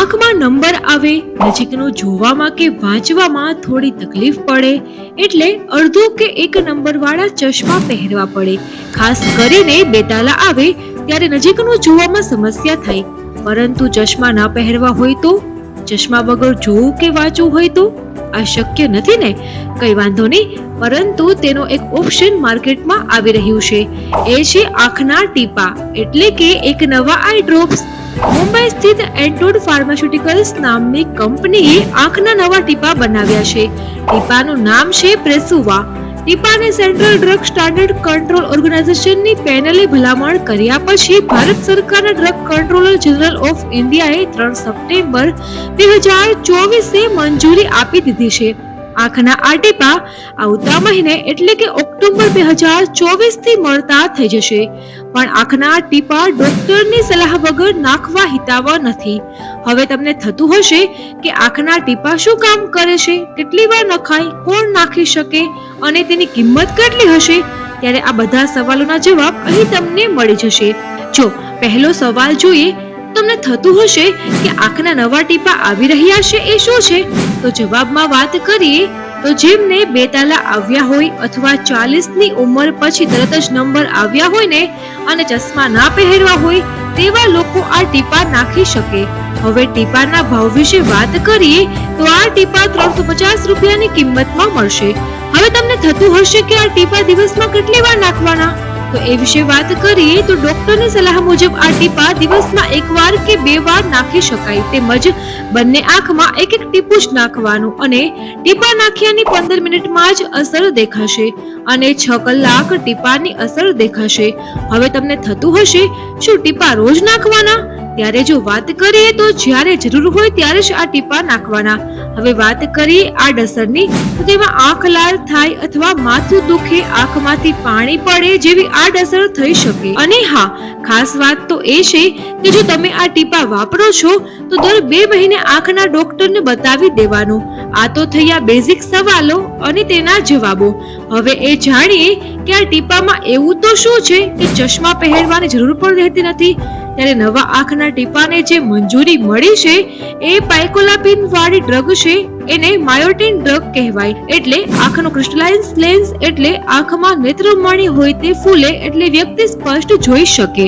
આંખમાં નંબર આવે, નજીકનો જોવામાં કે વાંચવામાં થોડી તકલીફ પડે, એટલે અડધો કે એક નંબર વાળા ચશ્મા પહેરવા પડે. ખાસ કરીને બેતાલા આવે, ત્યારે નજીકનું જોવામાં સમસ્યા થાય. પરંતુ ચશ્મા ના પહેરવા હોય તો ચશ્મા વગર જોવું કે વાંચવું હોય તો? આ શક્ય નથી ને? કઈ વાંધો નહીં, પરંતુ તેનો એક ઓપ્શન માર્કેટમાં આવી રહ્યું છે. એ છે આંખના ટીપા, એટલે કે એક નવા આઈ ડ્રોપ્સ મુંબઈ સ્થિત એન્ટોડ ફાર્માસ્યુટિકલ્સ નામની કંપનીએ આંખના નવા ટીપા બનાવ્યા છે. ટીપાનું નામ છે પ્રેસુવા ટીપાને સેન્ટ્રલ ડ્રગ સ્ટાન્ડર્ડ કંટ્રોલ ઓર્ગેનાઇઝેશનની પેનલે ભલામણ કર્યા પછી ભારત સરકારના ડ્રગ કંટ્રોલર જનરલ ઓફ ઇન્ડિયાએ ત્રણ સપ્ટેમ્બર બે હજાર ચોવીસે મંજૂરી આપી દીધી છે. આંખના આ ટીપા આવતા મહિને એટલે કે ઓક્ટોબર બે હજાર ચોવીસથી મળતા થઈ જશે. પણ આંખના ટીપા ડોક્ટરની સલાહ વગર નાખવા હિતાવહ નથી. હવે તમને થતું હશે કે આંખના ટીપા શું કામ કરે છે, કેટલી વાર નખાય, કોણ નાખી શકે અને તેની કિંમત કેટલી હશે? ત્યારે આ બધા સવાલોના જવાબ અહીં તમને મળી જશે. જો પહેલો સવાલ જોઈએ, તમને થતું હશે કે આંખના નવા ટીપા આવી રહ્યા છે એ શું છે? તો જવાબમાં વાત કરીએ તો જેમને બેતાલા આવ્યા હોય અથવા ચાલીસની ઉંમર પછી તરત જ નંબર આવ્યા હોય ને અને ચશ્મા ના પહેરવા હોય, તેવા લોકો આ ટીપા નાખી શકે. હવે ટીપાના ભાવ વિશે વાત કરીએ તો આ ટીપા ત્રણસો પચાસ રૂપિયાની કિંમતમાં મળશે. હવે તમને થતું હશે કે આ ટીપા દિવસમાં કેટલી વાર નાખવાના? તો એ વિશે વાત કરીએ તો ડોક્ટરની સલાહ મુજબ આ ટીપા દિવસમાં એકવાર કે બે વાર નાખી શકાય તેમજ બંને આંખમાં એક એક ટીપું જ નાખવાનું અને ટીપા નાખ્યાની પંદર મિનિટમાં જ અસર દેખાશે અને છ કલાક ટીપાની અસર દેખાશે. હવે તમને થતું હશે, શું ટીપા રોજ નાખવાના? ત્યારે જો વાત કરીએ તો જ્યારે જરૂર હોય ત્યારે જ આ ટીપા નાખવાના. હવે વાત કરીએ આડઅસરની તો તેમાં આંખ લાલ થાય અથવા માથું દુખે, આંખમાંથી પાણી પડે જેવી આડઅસર થઈ શકે. અને હા, ખાસ વાત તો એ છે કે જો તમે આ ટીપા વાપરો છો, તો દર બે મહિને આંખના ડોક્ટરને બતાવી દેવાનું. આ તો થયા બેઝિક સવાલો અને તેના જવાબો. હવે એ જાણીએ કે આ ટીપામાં એવું તો શું છે કે ચશ્મા પહેરવાની જરૂર પણ રહેતી નથી? ત્યારે નવા આંખના ટીપાને જે મંજૂરી મળી છે, એ પાઇકોલાપિન વાળી ડ્રગ છે, એને માયોટિન ડ્રગ કહેવાય. એટલે આંખનો ક્રિસ્ટલાઇન લેન્સ એટલે આંખમાં નેત્રમણી હોય તે ફૂલે એટલે વ્યક્તિ સ્પષ્ટ જોઈ શકે.